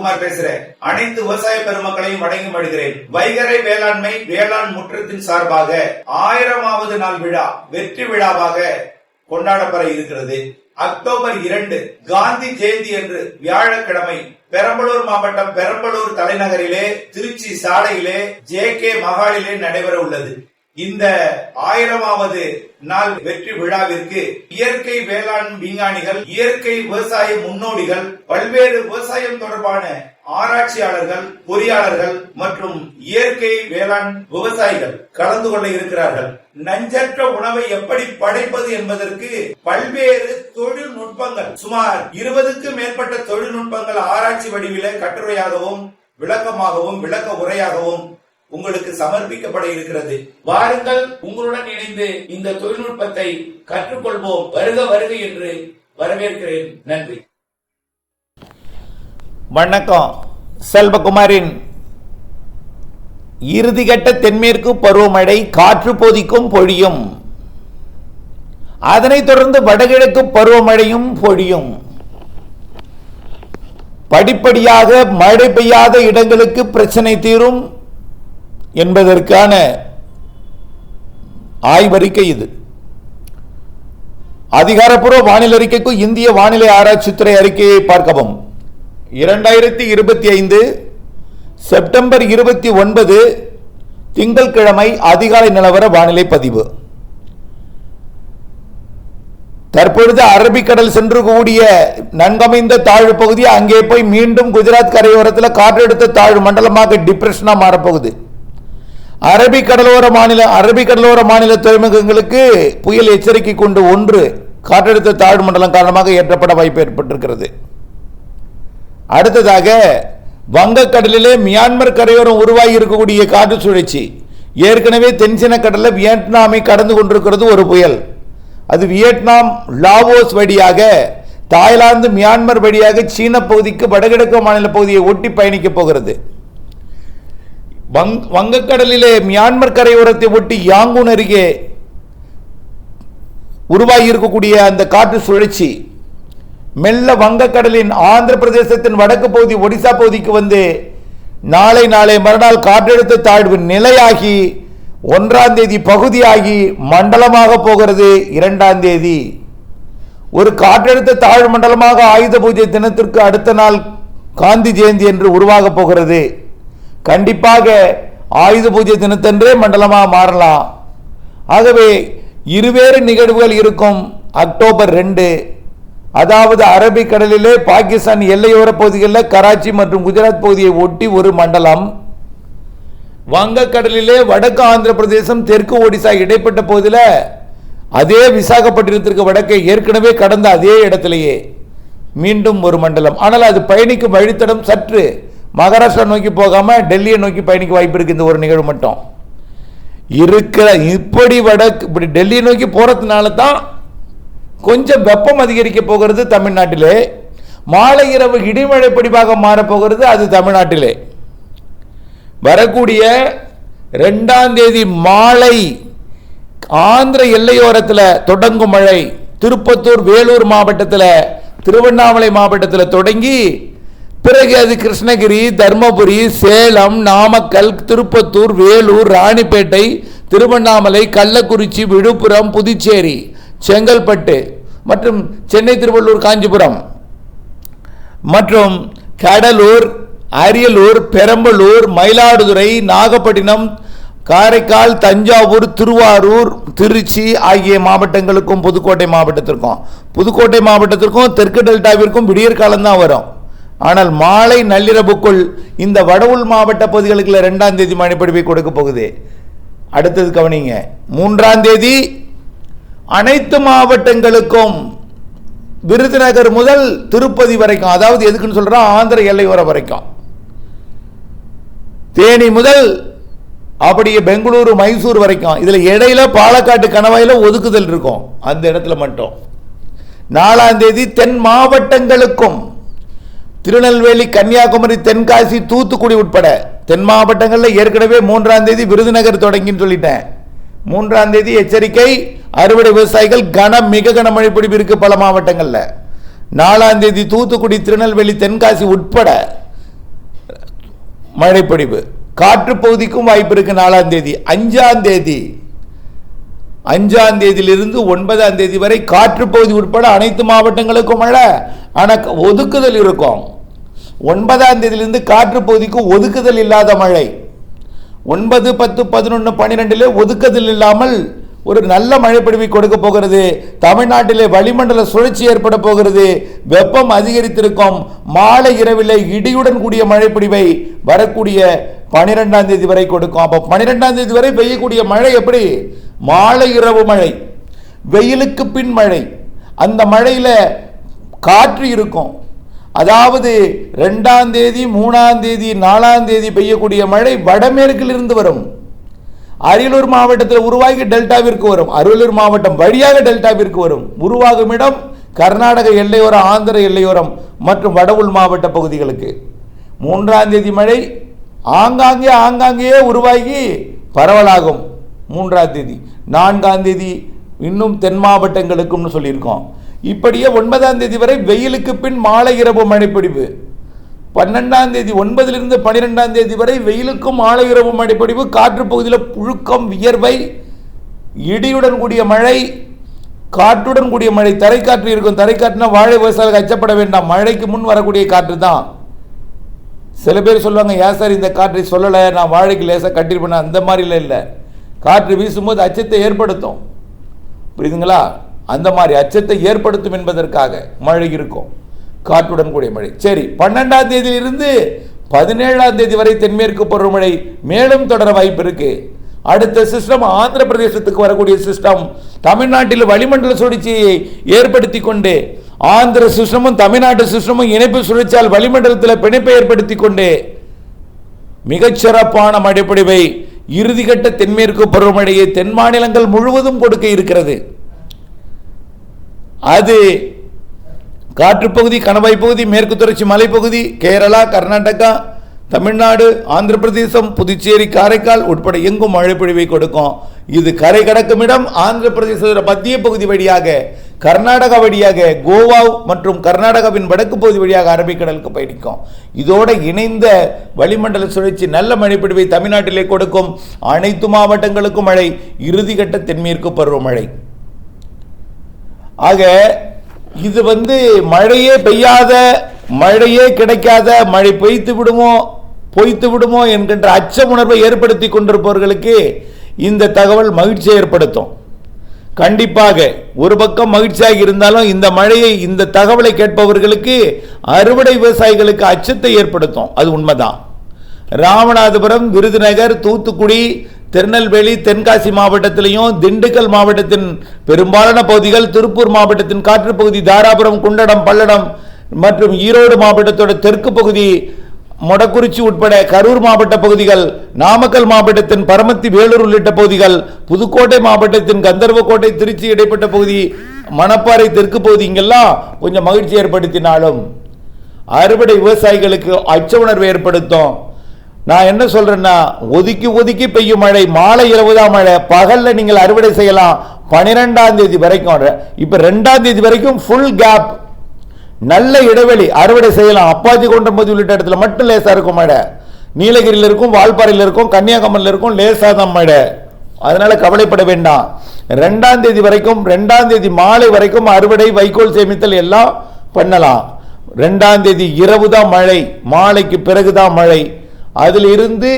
செல்வகுமார் பேசுறேன். அனைத்து விவசாய பெருமக்களையும் வணங்கி மடுகிறேன் வைகரை வேளாண்மை வேளாண் முற்றத்தின் சார்பாக ஆயிரமாவது நாள் விழா வெற்றி விழாவாக கொண்டாடப்பட இருக்கிறது. அக்டோபர் இரண்டு காந்தி ஜெயந்தி என்று வியாழக்கிழமை பெரம்பலூர் மாவட்டம் பெரம்பலூர் தலைநகரிலே திருச்சி சாலையிலே ஜே கே மகாலிலே நடைபெற உள்ளது. இந்த ஆயிரமாவது நாள் வெற்றி விழாவிற்கு இயற்கை வேளாண் விஞ்ஞானிகள் இயற்கை விவசாய முன்னோடிகள் பல்வேறு விவசாயம் தொடர்பான ஆராய்ச்சியாளர்கள் பொறியாளர்கள் மற்றும் இயற்கை வேளாண் விவசாயிகள் கலந்து கொள்ள இருக்கிறார்கள். நஞ்சற்ற உணவை எப்படி படைப்பது என்பதற்கு பல்வேறு தொழில்நுட்பங்கள் சுமார் இருபதுக்கும் மேற்பட்ட தொழில்நுட்பங்கள் ஆராய்ச்சி வடிவில கட்டுரையாகவும் விளக்கமாகவும் விளக்க உரையாகவும் உங்களுக்கு சமர்ப்பிக்கப்பட இருக்கிறது. வாருங்கள் உங்களுடன் இணைந்து இந்த தொழில்நுட்பத்தை கற்றுக்கொள்வோம். வருக வருக என்று வரவேற்கிறேன். நன்றி. வணக்கம். செல்வகுமாரின் இறுதிகட்ட தென்மேற்கு பருவமழை காற்று போதிக்கும் பொழியும். அதனைத் தொடர்ந்து வடகிழக்கு பருவமழையும் பொழியும். படிப்படியாக மழை பெய்யாத இடங்களுக்கு பிரச்சனை தீரும். என்பதற்கான ஆய்வறிக்கை இது. அதிகாரப்பூர்வ வானிலை அறிக்கைக்கும் இந்திய வானிலை ஆராய்ச்சித்துறை அறிக்கையை பார்க்கவும். இரண்டாயிரத்தி இருபத்தி ஐந்து செப்டம்பர் இருபத்தி ஒன்பது திங்கட்கிழமை அதிகாலை நிலவர வானிலை பதிவு. தற்பொழுது அரபிக்கடல் சென்று கூடிய நன்கமைந்த தாழ்வு பகுதி அங்கே போய் மீண்டும் குஜராத் கரையோரத்தில் காற்றெடுத்த தாழ்வு மண்டலமாக டிப்ரெஷனா மாறப்போகுது. அரபிக்கடலோர மாநில அரபிக் கடலோர மாநில துறைமுகங்களுக்கு புயல் எச்சரிக்கை கொண்டு ஒன்று காற்றழுத்த தாழ்வு மண்டலம் காரணமாக ஏற்றப்பட வாய்ப்பு ஏற்பட்டிருக்கிறது. அடுத்ததாக வங்கக்கடலிலே மியான்மர் கரையோரம் உருவாகி இருக்கக்கூடிய காற்று சுழற்சி. ஏற்கனவே தென்சீன கடலில் வியட்நாமை கடந்து கொண்டிருக்கிறது ஒரு புயல். அது வியட்நாம் லாவோஸ் வழியாக தாய்லாந்து மியான்மர் வழியாக சீன பகுதிக்கு வடகிழக்கு மாநில பகுதியை ஒட்டி பயணிக்கப் போகிறது. வங் வங்கக்கடலிலே மியான்மர் கரையோரத்தை ஒட்டி யாங்கூன் அருகே உருவாகி இருக்கக்கூடிய அந்த காற்று சுழற்சி மெல்ல வங்கக்கடலின் ஆந்திர பிரதேசத்தின் வடக்கு பகுதி ஒடிசா பகுதிக்கு வந்து நாளை நாளை மறுநாள் காற்றழுத்த தாழ்வு நிலையாகி ஒன்றாம் தேதி பகுதியாகி மண்டலமாக போகிறது இரண்டாம் தேதி. ஒரு காற்றழுத்த தாழ்வு மண்டலமாக ஆயுத பூஜை தினத்திற்கு அடுத்த நாள் காந்தி ஜெயந்தி என்று உருவாகப் போகிறது. கண்டிப்பாக ஆயுத பூஜை தினத்தன்றே மண்டலமாக மாறலாம். ஆகவே இருவேறு நிகழ்வுகள் இருக்கும் அக்டோபர் ரெண்டு. அதாவது அரபிக்கடலிலே பாகிஸ்தான் எல்லையோர பகுதிகளில் கராச்சி மற்றும் குஜராத் பகுதியை ஒட்டி ஒரு மண்டலம். வங்கக்கடலிலே வடக்கு ஆந்திர பிரதேசம் தெற்கு ஒடிசா இடைப்பட்ட பகுதியில் அதே விசாகப்பட்டினத்திற்கு வடக்கே ஏற்கனவே கடந்த அதே இடத்திலேயே மீண்டும் ஒரு மண்டலம். ஆனால் அது பயணிக்கும் வழித்தடம் சற்று மகாராஷ்டிரா நோக்கி போகாமல் டெல்லியை நோக்கி பயணிக்க வாய்ப்பு இருக்கு இந்த ஒரு நிகழ்வு மட்டும். இருக்கிற இப்படி வடக்கு இப்படி டெல்லியை நோக்கி போகிறதுனால தான் கொஞ்சம் வெப்பம் அதிகரிக்க போகிறது தமிழ்நாட்டிலே. மாலை இரவு இடிமழை பிடிப்பாக மாறப்போகிறது அது தமிழ்நாட்டிலே. வரக்கூடிய ரெண்டாம் தேதி மாலை ஆந்திர எல்லையோரத்தில் தொடங்கும் மழை. திருப்பத்தூர் வேலூர் மாவட்டத்தில் திருவண்ணாமலை மாவட்டத்தில் தொடங்கி பிறகு அது கிருஷ்ணகிரி தருமபுரி சேலம் நாமக்கல் திருப்பத்தூர் வேலூர் ராணிப்பேட்டை திருவண்ணாமலை கள்ளக்குறிச்சி விழுப்புரம் புதுச்சேரி செங்கல்பட்டு மற்றும் சென்னை திருவள்ளூர் காஞ்சிபுரம். மற்றும் கடலூர் அரியலூர் பெரம்பலூர் மயிலாடுதுறை நாகப்பட்டினம் காரைக்கால் தஞ்சாவூர் திருவாரூர் திருச்சி ஆகிய மாவட்டங்களுக்கும் புதுக்கோட்டை மாவட்டத்திற்கும். புதுக்கோட்டை மாவட்டத்திற்கும் தெற்கு டெல்டாவிற்கும் விடியற்காலம் தான் வரும். ஆனால் மாலை நள்ளிரவுக்குள் இந்த வடவுள் மாவட்ட பகுதிகளுக்கு ரெண்டாம் தேதி மழை கொடுக்க போகுது. அடுத்தது கவனிங்க. மூன்றாம் தேதி அனைத்து மாவட்டங்களுக்கும் விருதுநகர் முதல் திருப்பதி வரைக்கும் அதாவது எதுக்குன்னு சொல்றோம்? ஆந்திர எல்லையோரம் வரைக்கும். தேனி முதல் அப்படியே பெங்களூரு மைசூர் வரைக்கும். இதில் இடையில பாலக்காட்டு கணவாயில ஒதுக்குதல் இருக்கும். அந்த இடத்துல மட்டும். நாலாம் தேதி தென் மாவட்டங்களுக்கும் திருநெல்வேலி கன்னியாகுமரி தென்காசி தூத்துக்குடி உட்பட தென் மாவட்டங்களில் ஏற்கனவே மூன்றாம் தேதி விருதுநகர் தொடங்கின்னு சொல்லிட்டேன். மூன்றாம் தேதி எச்சரிக்கை அறுவடை விவசாயிகள் கன மிக கனமழை பிடிப்பு இருக்கு பல மாவட்டங்களில். நாலாம் தேதி தூத்துக்குடி திருநெல்வேலி தென்காசி உட்பட மழைப்பொழிவு காற்று பகுதிக்கும் வாய்ப்பு இருக்கு நாலாம் தேதி. அஞ்சாம் தேதி அஞ்சாம் தேதியிலிருந்து ஒன்பதாம் தேதி வரை காற்றுப்பகுதி உட்பட அனைத்து மாவட்டங்களுக்கும் மழை ஆனால் ஒதுக்குதல் இருக்கும். ஒன்பதாம் தேதியிலிருந்து காற்றுப்பகுதிக்கு ஒதுக்குதல் இல்லாத மழை. ஒன்பது பத்து பதினொன்று பன்னிரெண்டிலே ஒதுக்குதல் இல்லாமல் ஒரு நல்ல மழைப்பிடிவை கொடுக்க போகிறது. தமிழ்நாட்டிலே வளிமண்டல சுழற்சி ஏற்பட போகிறது. வெப்பம் அதிகரித்திருக்கும். மாலை இரவிலே இடியுடன் கூடிய மழைப்பிடிவை வரக்கூடிய பனிரெண்டாம் தேதி வரை கொடுக்கும். அப்போ பனிரெண்டாம் தேதி வரை பெய்யக்கூடிய மழை எப்படி? மாலை இரவு மழை வெயிலுக்கு பின் மழை. அந்த மழையில் காற்று இருக்கும். அதாவது ரெண்டாம் தேதி மூணாம் தேதி நாலாம் தேதி பெய்யக்கூடிய மழை வடமேற்கிலிருந்து வரும். அரியலூர் மாவட்டத்தில் உருவாகி டெல்டாவிற்கு வரும். அரியலூர் மாவட்டம் வழியாக டெல்டாவிற்கு வரும். உருவாகும் இடம் கர்நாடக எல்லையோரம் ஆந்திர எல்லையோரம் மற்றும் வடவுள் மாவட்ட பகுதிகளுக்கு. மூன்றாம் தேதி மழை ஆங்காங்கே ஆங்காங்கேயே உருவாகி பரவலாகும். மூன்றாம் தேதி. நான்காம் தேதி இன்னும் தென் மாவட்டங்களுக்கும்னு சொல்லியிருக்கோம். இப்படியே ஒன்பதாம் தேதி வரை வெயிலுக்கு பின் மாலை இரவு மழைப்பொழிவு பன்னெண்டாம் தேதி ஒன்பதிலிருந்து பன்னிரெண்டாம் தேதி வரை வெயிலுக்கும் மாலை இரவு மழைப்பொழிவு காற்று பகுதியில் புழுக்கம் வியர்வை இடியுடன் கூடிய மழை காற்றுடன் கூடிய மழை. தரைக்காற்று இருக்கும். தரைக்காற்றுனா வாழை விவசாயிகள் அச்சப்பட வேண்டாம். மழைக்கு முன் வரக்கூடிய காற்று தான். சில பேர் சொல்லுவாங்க ஏன் சார் இந்த காற்றை சொல்லலை? நான் வாழைக்கு லேசாக கட்டிருப்பேன் அந்த மாதிரிலாம் இல்லை. காற்று வீசும்போது அச்சத்தை ஏற்படுத்தும். புரியுதுங்களா? அந்த மாதிரி அச்சத்தை ஏற்படுத்தும் என்பதற்காக மழை இருக்கும். காற்றுடன் கூடிய மழை. சரி பன்னெண்டாம் தேதியிலிருந்து பதினேழாம் தேதி வரை தென்மேற்கு பருவமழை மேலும் தொடர வாய்ப்பு இருக்கு. அடுத்த சிஸ்டம் ஆந்திர பிரதேசத்துக்கு வரக்கூடிய சிஸ்டம் தமிழ்நாட்டில் வளிமண்டல சுழற்சியை ஏற்படுத்தி கொண்டு ஆந்திர சிஸ்டமும் தமிழ்நாட்டு சிஸ்டமும் இணைப்பு சுழற்சியால் வளிமண்டலத்தில் பிணைப்பை ஏற்படுத்தி கொண்டு மிகச்சிறப்பான மழைப்பொழிவை இறுதிகட்ட தென்மேற்கு பருவமழையை தென் மாநிலங்கள் முழுவதும் கொடுக்க இருக்கிறது. அது காற்றுப்பகுதி கணவாய் பகுதி மேற்கு தொடர்ச்சி மலைப்பகுதி கேரளா கர்நாடகா தமிழ்நாடு ஆந்திர பிரதேசம் புதுச்சேரி காரைக்கால் உட்பட எங்கும் மழைப்பொழிவை கொடுக்கும். இது கரை கடக்கும் இடம். ஆந்திர பிரதேச மத்திய பகுதி வழியாக கர்நாடகா வழியாக கோவா மற்றும் கர்நாடகாவின் வடக்கு பகுதி வழியாக அரபிக்கடலுக்கு பயணிக்கும் இதோட இணைந்த வளிமண்டல சுழற்சி நல்ல மழைப்பிடிவை தமிழ்நாட்டிலே கொடுக்கும். அனைத்து மாவட்டங்களுக்கும் மழை இறுதிக்கட்ட தென்மேற்கு பருவமழை. ஆக இது வந்து மழையே பெய்யாத மழையே கிடைக்காத மழை பெய்த்து விடுமோ பொய்த்து விடுமோ என்கின்ற அச்ச உணர்வை ஏற்படுத்தி கொண்டிருப்பவர்களுக்கு இந்த தகவல் மகிழ்ச்சியை ஏற்படுத்தும். கண்டிப்பாக. ஒரு பக்கம் மகிழ்ச்சியாக இருந்தாலும் இந்த மழையை இந்த தகவலை கேட்பவர்களுக்கு அறுவடை விவசாயிகளுக்கு அச்சத்தை ஏற்படுத்தும். அது உண்மைதான். ராமநாதபுரம் விருதுநகர் தூத்துக்குடி திருநெல்வேலி தென்காசி மாவட்டத்திலையும் திண்டுக்கல் மாவட்டத்தின் பெரும்பாலான பகுதிகள் திருப்பூர் மாவட்டத்தின் காற்று பகுதி தாராபுரம் குண்டடம் பல்லடம் மற்றும் ஈரோடு மாவட்டத்தோட தெற்கு பகுதி மொடக்குறிச்சி உட்பட கரூர் மாவட்ட பகுதிகள் நாமக்கல் மாவட்டத்தின் பரமத்தி வேலூர் உள்ளிட்ட பகுதிகள் புதுக்கோட்டை மாவட்டத்தின் கந்தர்வக்கோட்டை திருச்சி இடைப்பட்ட பகுதி மணப்பாறை தெற்கு பகுதி இங்கெல்லாம் கொஞ்சம் மகிழ்ச்சி ஏற்படுத்தினாலும் அறுவடை விவசாயிகளுக்கு அச்ச உணர்வை ஏற்படுத்தும். நான் என்ன சொல்றேன்னா ஒதுக்கி ஒதுக்கி பெய்யும் மழை மாலை இருபதாம் மழை பகல்ல நீங்கள் அறுவடை செய்யலாம். பனிரெண்டாம் தேதி வரைக்கும் இப்ப ரெண்டாம் தேதி வரைக்கும் ஃபுல் கேப் நல்ல இடைவெளி அறுவடை செய்யலாம். அப்பாச்சி கொண்டம்பதி உள்ளிட்ட இடத்துல மட்டும் லேசாக இருக்கும் மழை நீலகிரியில் இருக்கும் வால்பாறையில் இருக்கும் கன்னியாகுமரியில் இருக்கும் லேசாக தான் மழை அதனால் கவலைப்பட வேண்டாம். ரெண்டாம் தேதி வரைக்கும் ரெண்டாம் தேதி மாலை வரைக்கும் அறுவடை வைக்கோல் சேமித்தல் எல்லாம் பண்ணலாம். ரெண்டாம் தேதி இரவு தான் மழை மாலைக்கு பிறகு தான் மழை. அதில் இருந்து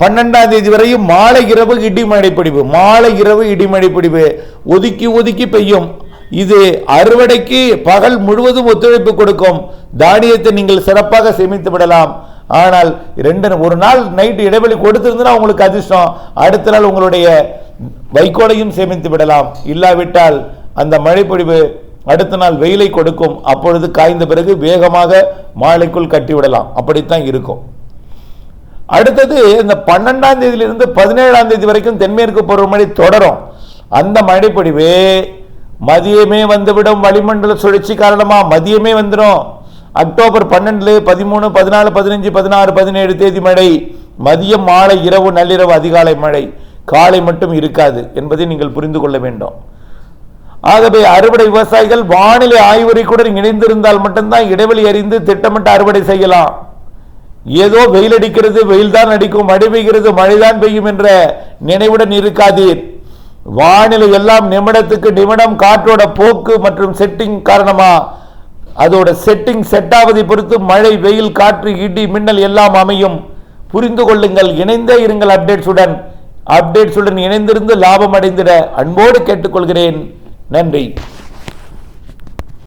பன்னெண்டாம் தேதி வரையும் மாலை இரவு இடிமழை பிடிவு மாலை இரவு இடிமழை பிடிவு ஒதுக்கி ஒதுக்கி பெய்யும். இது அறுவடைக்கு பகல் முழுவதும் ஒத்துழைப்பு கொடுக்கும். தானியத்தை நீங்கள் சிறப்பாக சேமித்து விடலாம். ஆனால் ரெண்டு ஒரு நாள் நைட்டு இடைவெளி கொடுத்திருந்தா உங்களுக்கு அதிர்ஷ்டம். அடுத்த நாள் உங்களுடைய வைக்கோலையும் சேமித்து விடலாம். இல்லாவிட்டால் அந்த மழைப்பொழிவு அடுத்த நாள் வெயிலை கொடுக்கும். அப்பொழுது காய்ந்த பிறகு வேகமாக மாலைக்குள் கட்டிவிடலாம். அப்படித்தான் இருக்கும். அடுத்தது இந்த பன்னெண்டாம் தேதியிலிருந்து பதினேழாம் தேதி வரைக்கும் தென்மேற்கு பருவமழை தொடரும். அந்த மழைப்பொழிவு மதியமே வந்துவிடும் வளிமண்டல சுழற்சி காரணமா மதியமே வந்துடும் அக்டோபர் பன்னெண்டு பதிமூணு பதினாலு பதினஞ்சு பதினாறு பதினேழு தேதி மழை. மதியம் மாலை இரவு நள்ளிரவு அதிகாலை மழை. காலை மட்டும் இருக்காது என்பதை நீங்கள் புரிந்து கொள்ள வேண்டும். ஆகவே அறுவடை விவசாயிகள் வானிலை ஆய்வறிக்கையுடன் இணைந்திருந்தால் மட்டும்தான் இடைவெளி அறிந்து திட்டமிட்டு அறுவடை செய்யலாம். ஏதோ வெயில் அடிக்கிறது வெயில் தான் அடிக்கும் மழை பெய்கிறது மழைதான் பெய்யும் என்ற நினைவுடன் இருக்காதீர். வானிலை எல்லாம் நிமிடத்துக்கு நிமிடம் காற்றோட போக்கு மற்றும் செட்டிங் காரணமா? அதோட செட்டிங் செட் ஆவதை பொறுத்து மழை வெயில் காற்று இடி மின்னல் எல்லாம் அமையும். புரிந்து கொள்ளுங்கள் இணைந்தே இருங்கள் அப்டேட்ஸுடன் அப்டேட்ஸுடன் இணைந்திருந்து லாபம் அடைந்திட அன்போடு கேட்டுக்கொள்கிறேன். நன்றி.